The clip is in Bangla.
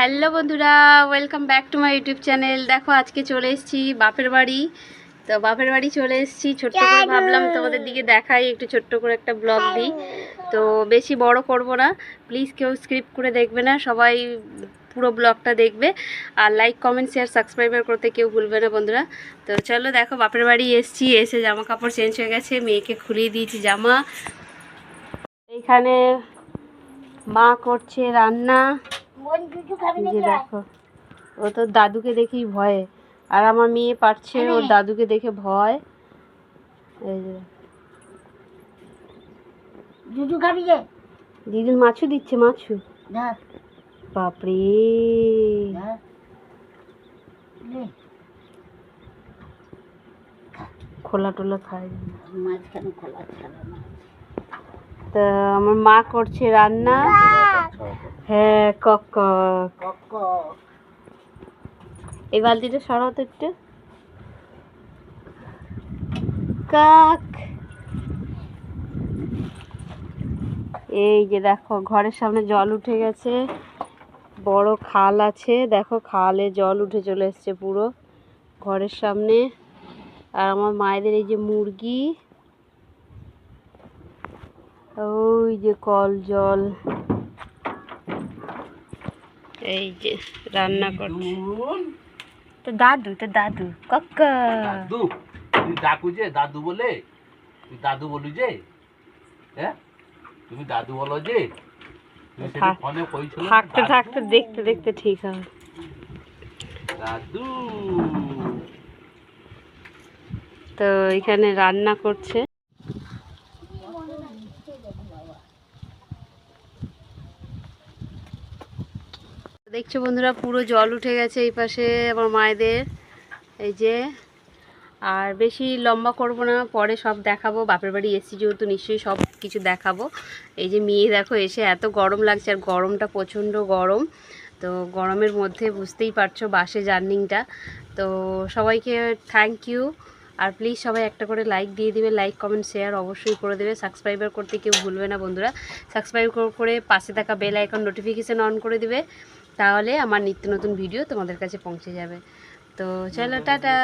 হ্যালো বন্ধুরা welcome back to my YouTube channel. দেখো আজকে চলে এসেছি বাপের বাড়ি। তো বাপের বাড়ি চলে এসেছি ছোট্ট করে ভাবলাম তোমাদের দিকে দেখাই একটু ছোট্ট করে একটা ব্লগ দিই। তো বেশি বড় করব না প্লিজ কেউ স্ক্রিপ্ট করে দেখবে না সবাই পুরো ব্লগটা দেখবে। আর লাইক কমেন্ট শেয়ার সাবস্ক্রাইবার করতে কেউ ভুলবে না বন্ধুরা। তো চলো দেখো বাপের বাড়ি এসেছি এসে জামা কাপড় চেঞ্জ হয়ে গেছে মেয়েকে খুলিয়ে দিয়েছি জামা। এইখানে মা করছে রান্না। যে দেখো ও তো দাদুকে দেখেই ভয়ে। আর আমার মেয়ে পারছে ওর দাদুকে দেখে ভয়। এই যে। দুধু খাবি যে দিদির মাছু দিচ্ছে মাছু বাপরে। খোলা টোলা খায়। মাঝখানে খোলা তা আমার মা করছে রান্না। হ্যাঁ কক কক। এই বালতিটা সরাও তো একটু। কাক। এই যে দেখো ঘরের সামনে জল উঠে গেছে। বড় খাল আছে। দেখো খালে জল উঠে চলে এসছে পুরো ঘরের সামনে। আর আমার মায়েদের এই যে মুরগি। ওই যে কল জল। এই যে রান্না করছে। তো দাদু তো দাদু কাকা দাদু তুই ডাকু যে দাদু বলে? তুই দাদু বলু যে? হ্যাঁ তুমি দাদু বলো যে? থাকতে থাকতে দেখতে দেখতে ঠিক হবে। দাদু। তো এখানে রান্না করছে। দেখছ বন্ধুরা, পুরো জল উঠে গেছে এই পাশে আমার মায়েদের। এই যে, আর বেশি লম্বা করব না, পরে সব দেখাবো। বাপের বাড়ি এসছি যেহেতু, নিশ্চয়ই সব কিছু দেখাবো। এই যে মেয়ে দেখো, এসে এত গরম লাগছে, আর গরমটা প্রচণ্ড গরম। তো গরমের মধ্যে বুঝতেই পারছ বাসে জার্নিংটা। তো সবাইকে থ্যাংক ইউ আর প্লিজ সবাই একটা করে লাইক দিয়ে দিবে লাইক কমেন্ট শেয়ার অবশ্যই করে দেবে। সাবস্ক্রাইবার করতে কেউ ভুলবে না বন্ধুরা। সাবস্ক্রাইব করে পাশে থাকা বেল আইকন নোটিফিকেশান অন করে দিবে। তাহলে আমার নিত্য নতুন ভিডিও তোমাদের কাছে পৌঁছে যাবে। তো চলো, টাটা!